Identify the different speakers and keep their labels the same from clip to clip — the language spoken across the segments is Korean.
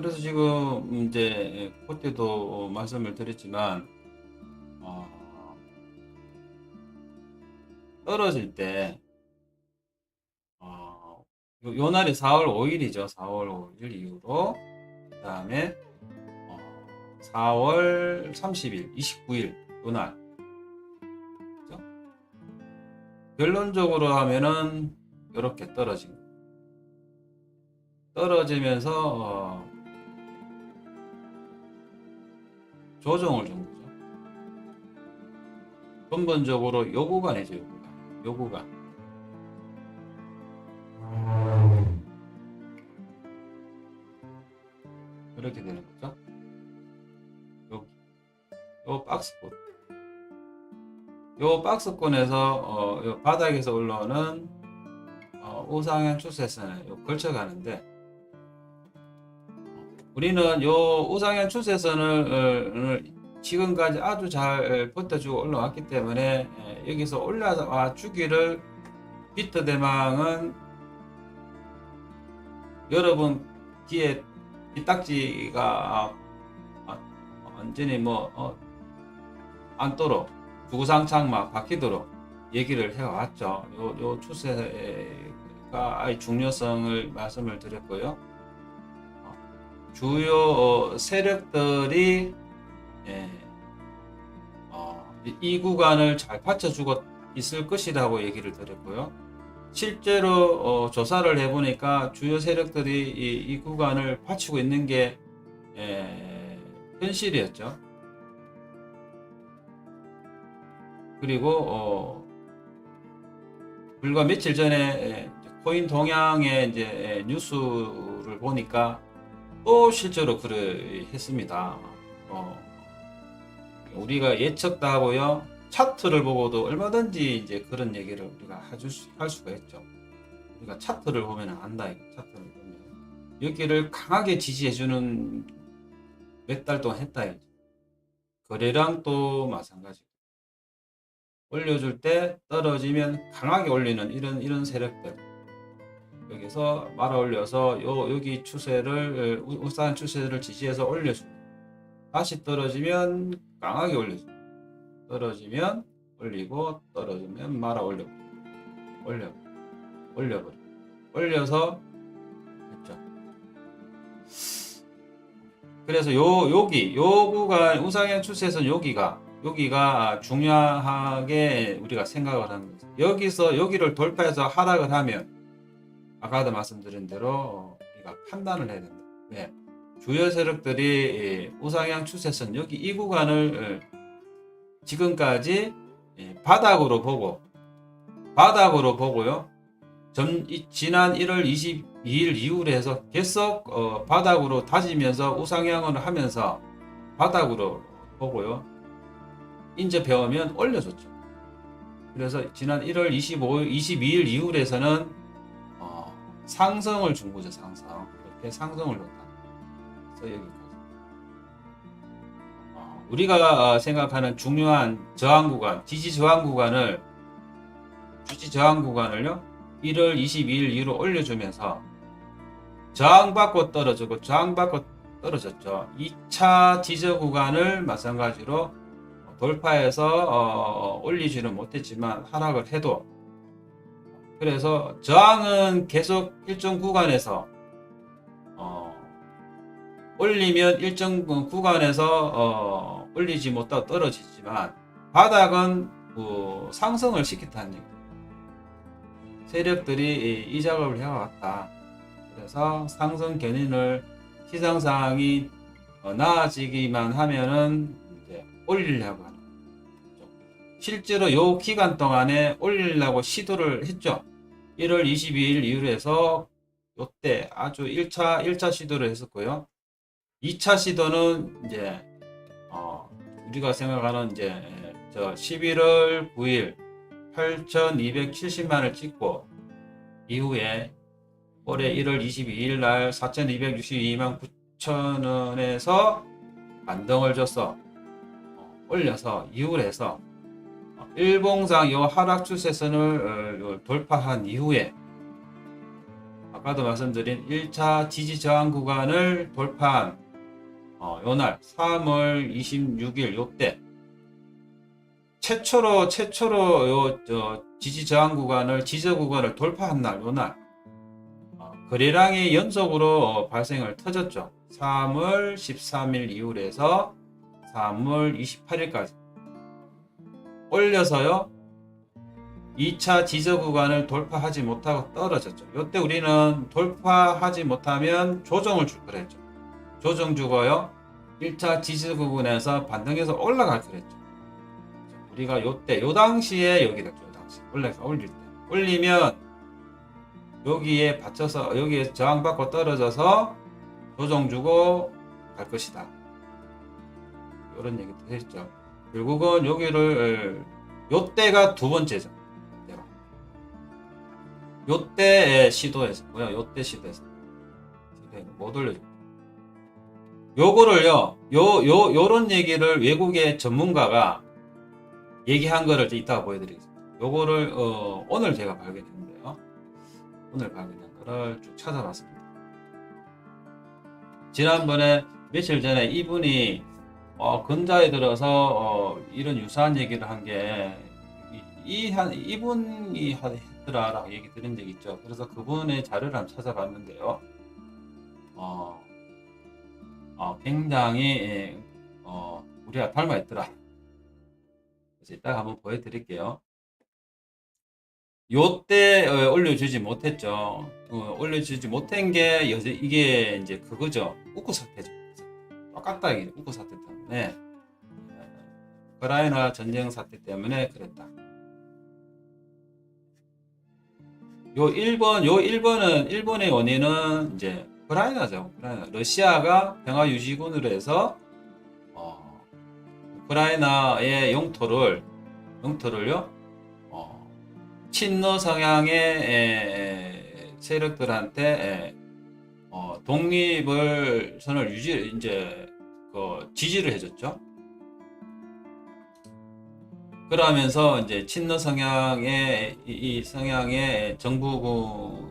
Speaker 1: 그래서 지금 이제 그때도 말씀을 드렸지만 어, 떨어질 때 어, 요, 요 날이 4월 5일이죠. 4월 5일 이후로 그 다음에 어, 4월 30일, 29일 요 날 그죠? 결론적으로 하면은 이렇게 떨어진 거. 떨어지면서 어, 조정을 준 거죠. 근본적으로 요 구간이죠, 요 구간. 요 구간. 이렇게 되는 거죠. 여기. 요 박스권. 요 박스권에서 어, 요 바닥에서 올라오는 어, 우상향 추세선에 요 걸쳐가는데 우리는 요 우상향 추세선을 어, 지금까지 아주 잘 버텨주고 올라왔기 때문에 에, 여기서 올라와 주기를 비트 대망은 여러분 뒤에 뒷딱지가 아, 완전히 뭐 어, 안도록 주구장창 막 바뀌도록 얘기를 해왔죠. 요, 요 추세가 중요성을 말씀을 드렸고요. 어, 주요 어, 세력들이 예, 어, 이- 이 구간을 잘 받쳐주고 있을 것이라고 얘기를 드렸고요. 실제로 어, 조사를 해보니까 주요 세력들이 이, 이 구간을 받치고 있는 게 예, 현실이었죠. 그리고 어, 불과 며칠 전에 예, 코인 동향의 이제 예, 뉴스를 보니까 또 실제로 그를 했습니다. 어, 우리가 예측도 하고요. 차트를 보고도 얼마든지 이제 그런 얘기를 우리가 해줄 수, 할 수가 있죠. 우리가 차트를 보면 안다. 차트를 보면 여기를 강하게 지지해주는 몇 달 동안 했다. 거래량 또 마찬가지. 올려줄 때 떨어지면 강하게 올리는 이런 이런 세력들 여기서 말아 올려서 요 여기 추세를 우- 우상 추세를 지지해서 올려주고 다시 떨어지면 강하게 올려주고 떨어지면 올리고 떨어지면 말아 올려 올려 올려버려 올려서 했죠. 그래서 요 여기 요 구간 우상향 추세에서 여기가 여기가 중요하게 우리가 생각을 하는 거죠. 여기서 여기를 돌파해서 하락을 하면 아까도 말씀드린 대로 우리가 판단을 해야 된다. 왜? 주요 세력들이 우상향 추세선 여기 이 구간을 지금까지 예, 바닥으로 보고 바닥으로 보고요. 전, 이- 지난 1월 22일 이후로 해서 계속 어, 바닥으로 다지면서 우상향을 하면서 바닥으로 보고요. 배우면 올려줬죠. 그래서 지난 1월 25일, 22일 이후로 해서는 어, 상승을 준 거죠. 상승. 이렇게 상승을 줬다. 그래서 여기까지. 어, 우리가 어, 생각하는 중요한 저항 구간, 지지 저항 구간을 주지 저항 구간을요. 1월 22일 이후로 올려주면서 저항받고 떨어지고 저항받고 떨어졌죠. 2차 지저 구간을 마찬가지로 돌파해서 어, 올리지는 못했지만 하락을 해도 그래서 저항은 계속 일정 구간에서 어, 올리면 일정 구간에서 어, 올리지 못하고 떨어지지만 바닥은 그 상승을 시켰다는 얘기. 세력들이 이, 이 작업을 해왔다. 그래서 상승 견인을 시장 상황이 어, 나아지기만 하면은 이제 올리려고 하는. 실제로 요 기간 동안에 올리려고 시도를 했죠. 1월 22일 이후로 해서 요때 아주 1차 1차 시도를 했었고요. 2차 시도는 이제 어, 우리가 생각하는 이제 저 11월 9일 8,270만을 찍고 이후에 올해 1월 22일 날 4,262만 9천 원에서 반등을 줘서 어, 올려서 이후로 해서 어, 일봉상 요 하락 추세선을 어, 요 돌파한 이후에 아까도 말씀드린 1차 지지 저항 구간을 돌파한 어, 요날 3월 26일 요때 최초로 최초로 요 저 지지 저항 구간을 지저 구간을 돌파한 날 요날 어, 거래량이 연속으로 어, 발생을 터졌죠. 3월 13일 이후에서 3월 28일까지 올려서요. 2차 지저 구간을 돌파하지 못하고 떨어졌죠. 이때 우리는 돌파하지 못하면 조정을 줄 거랬죠. 조정 주고요. 1차 지저 구간에서 반등해서 올라갈 거랬죠. 우리가 요때 요 당시에 여기다 요 당시 올라서 올릴 때 올리면 여기에 받쳐서 여기에 저항 받고 떨어져서 조정 주고 갈 것이다. 이런 얘기도 했죠. 결국은 여기를 요때가 두 번째죠. 요때 시도했고요. 요때 시도했어. 시도했고 못 올려줘. 요거를요. 요 요 요런 얘기를 외국의 전문가가 얘기한 거를 이따가 보여드리겠습니다. 요거를 어, 오늘 제가 발견했는데요. 오늘 발견한 거를 쭉 찾아봤습니다. 지난번에 며칠 전에 이분이 어, 근자에 들어서 어, 이런 유사한 얘기를 한 게 이한 이분이 하- 했더라라고 얘기 들은 적 있죠. 그래서 그분의 자료를 한번 찾아봤는데요. 어, 어, 굉장히 예, 어, 우리가 닮아 있더라. 그래서 이따가 한번 보여드릴게요. 요때 어, 올려주지 못했죠. 어, 올려주지 못한 게 이게 이제 그거죠. 우크 사태죠. 똑같다 우크 사태 때문에 어, 우크라이나 전쟁 사태 때문에 그랬다. 요 1번 요 1번은 일본의 원인은 이제 우크라이나죠. 우크라이나 러시아가 평화 유지군으로 해서 어, 우크라이나의 영토를 영토를요 어, 친러 성향의 에, 세력들한테 에, 어, 독립을 선을 유지 이제 그 지지를 해줬죠. 그러면서 이제 친러 성향의 이, 이 성향의 정부군을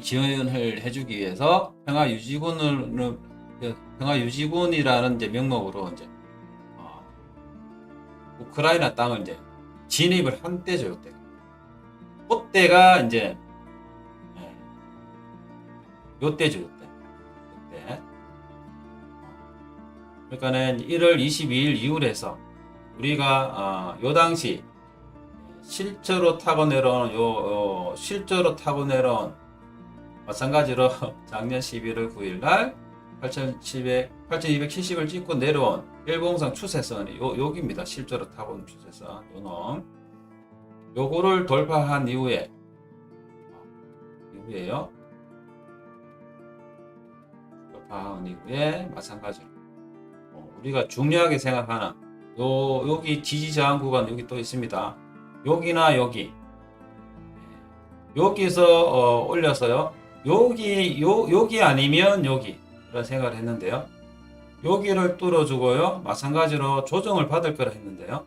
Speaker 1: 지원을 해주기 위해서 평화 유지군을 평화 유지군이라는 이제 명목으로 이제 어, 우크라이나 땅을 이제 진입을 한 때죠, 요때. 그때가 이제 예, 요때죠, 그러니까는 1월 22일 이후에서 우리가 어, 요 당시 실제로 타고 내려온 요, 요 실제로 타고 내려온 마찬가지로 작년 11월 9일 날 8,700, 8,270을 찍고 내려온 일봉상 추세선이 요, 여기입니다. 실제로 타본 추세선. 요 놈. 요거를 돌파한 이후에, 이후에요. 돌파한 이후에 마찬가지로. 어, 우리가 중요하게 생각하는 요, 여기 지지 저항 구간 여기 또 있습니다. 여기나 여기. 여기서 어, 올려서요. 여기, 요, 여기 아니면 여기. 그런 생각을 했는데요. 여기를 뚫어주고요. 마찬가지로 조정을 받을 거라 했는데요.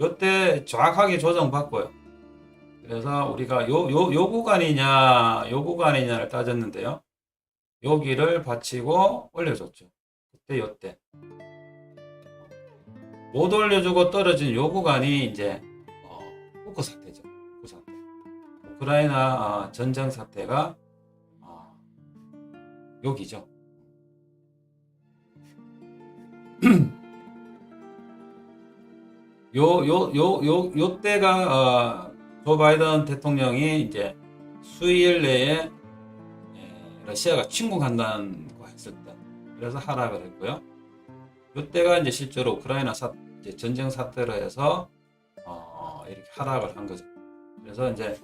Speaker 1: 요때 정확하게 조정받고요. 그래서 우리가 요, 요, 요 구간이냐, 요 구간이냐를 따졌는데요. 여기를 받치고 올려줬죠. 그때, 요때. 못 올려주고 떨어진 요 구간이 이제, 어, 우크 사태죠. 우크 사태. 우크라이나 어, 전쟁 사태가 어, 여기죠. 요, 요, 요, 요, 요 때가, 어, 조 바이든 대통령이 이제 수일 내에 예, 러시아가 침공한다는. 그래서 하락을 했고요. 요 때가 이제 실제로 우크라이나 사, 전쟁 사태로 해서, 어, 이렇게 하락을 한 거죠. 그래서 이제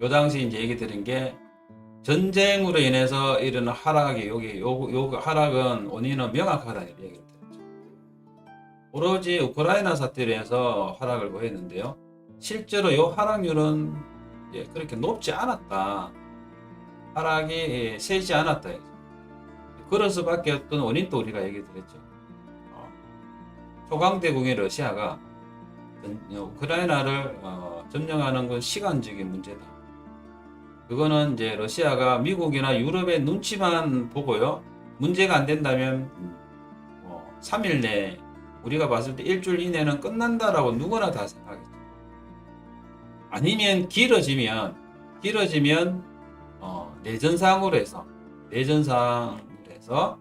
Speaker 1: 요 당시 이제 얘기 드린 게 전쟁으로 인해서 일어난 하락이 여기, 요, 요 하락은 원인은 명확하다는 얘기를 드렸죠. 오로지 우크라이나 사태로 해서 하락을 보였는데요. 실제로 요 하락률은 예, 그렇게 높지 않았다. 하락이 예, 세지 않았다. 그럴 수밖에 없던 원인도 우리가 얘기 드렸죠. 어, 초강대국의 러시아가 전- 어, 우크라이나를 어, 점령하는 건 시간적인 문제다. 그거는 이제 러시아가 미국이나 유럽의 눈치만 보고요. 문제가 안 된다면 뭐 3일 내 우리가 봤을 때 일주일 이내는 끝난다라고 누구나 다 생각했죠. 아니면 길어지면 길어지면 어, 내전상으로 해서 내전상으로 해서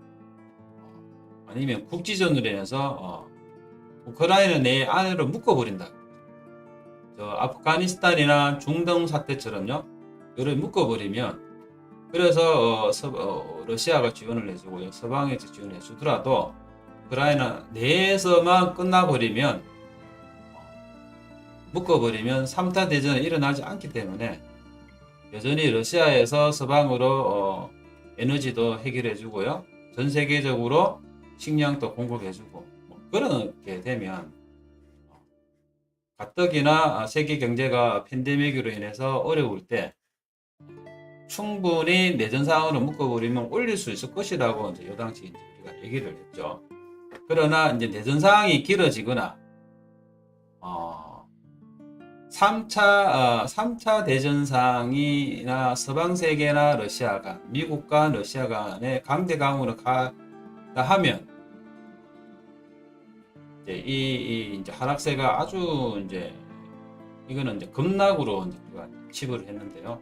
Speaker 1: 어, 아니면 국지전으로 해서 어, 우크라이나 내 안으로 묶어버린다. 저 아프가니스탄이나 중동 사태처럼요. 이를 묶어버리면 그래서 어, 서, 어, 러시아가 지원을 해주고요. 서방에서 지원을 해주더라도 우크라이나 내에서만 끝나버리면 어, 묶어버리면 3차 대전이 일어나지 않기 때문에 여전히 러시아에서 서방으로 어, 에너지도 해결해 주고요. 전 세계적으로 식량도 공급해 주고 뭐 그렇게 되면 어, 가뜩이나 세계 경제가 팬데믹으로 인해서 어려울 때 충분히 내전 상황으로 묶어버리면 올릴 수 있을 것이라고 이제 요 당시 이제 우리가 얘기를 했죠. 그러나 이제 내전 상황이 길어지거나 어, 3차 어, 3차 대전 상황이나 서방 세계나 러시아가 미국과 러시아 간의 강대강으로 가다 하면 이제 이, 이 이제 하락세가 아주 이제 이거는 이제 급락으로 이제 치부를 했는데요.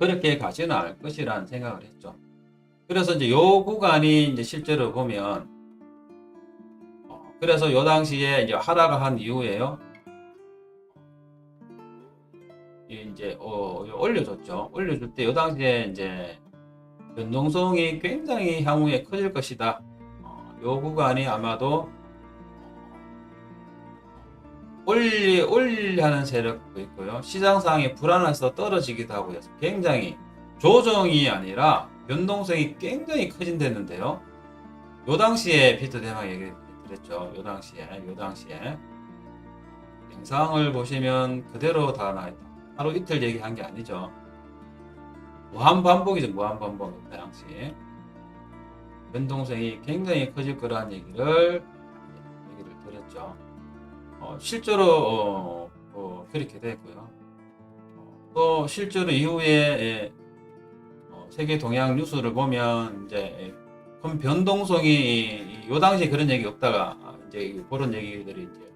Speaker 1: 그렇게 가지는 않을 것이라는 생각을 했죠. 그래서 이제 요 구간이 이제 실제로 보면 어, 그래서 요 당시에 이제 하락을 한 이후에요. 이 이제 어, 요 올려줬죠. 올려줄 때요 당시에 이제 변동성이 굉장히 향후에 커질 것이다. 어, 요 구간이 아마도 올리 올리하는 세력도 있고요. 시장 상황이 불안해서 떨어지기도 하고 해서 굉장히 조정이 아니라 변동성이 굉장히 커진댔는데요. 요 당시에 피터 대망 얘기 드렸죠. 요 당시에 요 당시에 영상을 보시면 그대로 다 나있다. 하루 이틀 얘기한 게 아니죠. 무한 반복이죠. 무한 반복 그 당시 변동성이 굉장히 커질 거라는 얘기를 얘기를 드렸죠. 어, 실제로 어, 어, 그렇게 됐고요. 어, 또 실제로 이후에 예, 어, 세계 동향 뉴스를 보면 이제 예, 큰 변동성이 요 당시 그런 얘기 없다가 아, 이제 그런 얘기들이 이제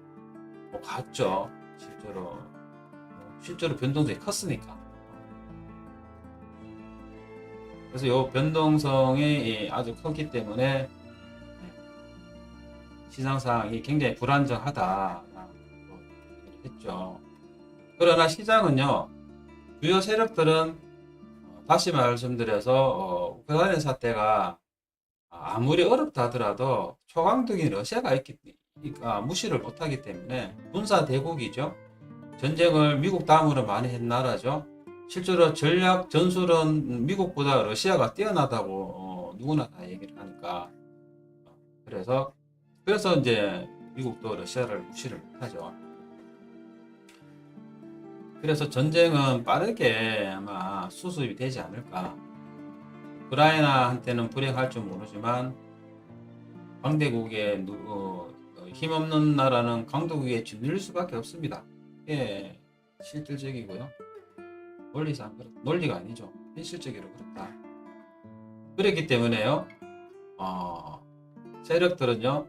Speaker 1: 뭐 갔죠. 실제로 어, 실제로 변동성이 컸으니까. 그래서 요 변동성이 예, 아주 컸기 때문에 예, 시장 상황이 굉장히 불안정하다. 했죠. 그러나 시장은요, 주요 세력들은 어, 다시 말씀드려서 어, 우크라이나 사태가 아무리 어렵다 하더라도 초강적인 러시아가 있기 아, 무시를 못하기 때문에 군사 대국이죠. 전쟁을 미국 다음으로 많이 한 나라죠. 실제로 전략 전술은 미국보다 러시아가 뛰어나다고 어, 누구나 다 얘기를 하니까 그래서 그래서 이제 미국도 러시아를 무시를 못하죠. 그래서 전쟁은 빠르게 아마 수습이 되지 않을까. 우크라이나한테는 불행할 줄 모르지만 강대국의 누, 어, 힘없는 나라는 강대국에 짓눌릴 수밖에 없습니다. 이게 실질적이고요. 논리상 그렇, 논리가 아니죠. 현실적으로 그렇다. 그렇기 때문에요. 어, 세력들은요.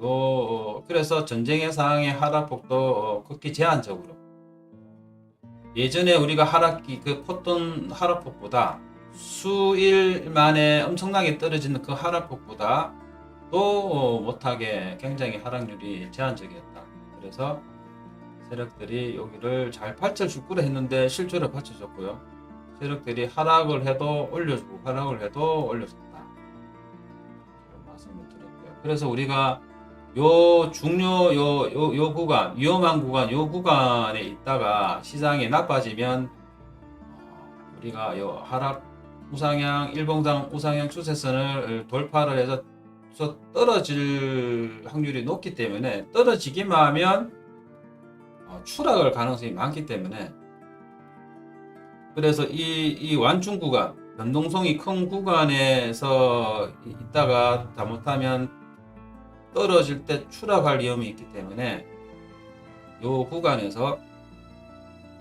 Speaker 1: 어, 그래서 전쟁의 상황의 하락폭도 어, 극히 제한적으로 예전에 우리가 하락기 그 포톤 하락폭보다 수일 만에 엄청나게 떨어지는 그 하락폭보다 또 못하게 굉장히 하락률이 제한적이었다. 그래서 세력들이 여기를 잘 거라 했는데 실제로 받쳐줬고요. 세력들이 하락을 해도 올려주고 하락을 해도 올려줬다. 그런 말씀을 드렸고요. 그래서 우리가 요 중요 요, 요, 요 구간 위험한 구간 요 구간에 있다가 시장이 나빠지면 어, 우리가 요 하락 우상향 일봉상 우상향 추세선을 돌파를 해서 떨어질 확률이 높기 때문에 떨어지기만 하면 어, 추락할 가능성이 많기 때문에 그래서 이, 이 완충 구간 변동성이 큰 구간에서 있다가 잘못하면 떨어질 때 추락할 위험이 있기 때문에 이 구간에서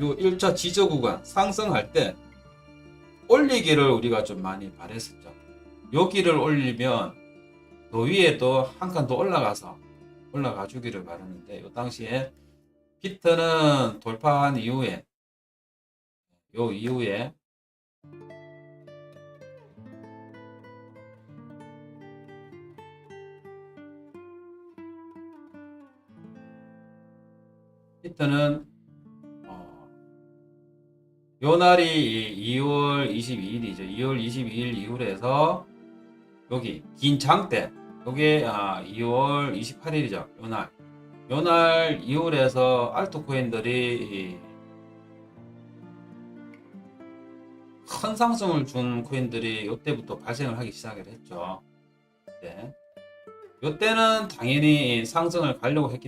Speaker 1: 요 1차 지저 구간 상승할 때 올리기를 우리가 좀 많이 바랬었죠. 여기를 올리면 더 위에 또 한 칸 더 올라가서 올라가 주기를 바랐는데 요 당시에 비트는 돌파한 이후에 요 이후에 비트는 어, 요 날이 2월 22일이죠. 2월 22일 이후로 해서 여기 긴장때 요게 아, 2월 28일이죠. 요 날. 이후로 해서 알트코인들이 큰 상승을 준 코인들이 요때부터 발생을 하기 시작을 했죠. 네. 요때는 당연히 상승을 가려고 했기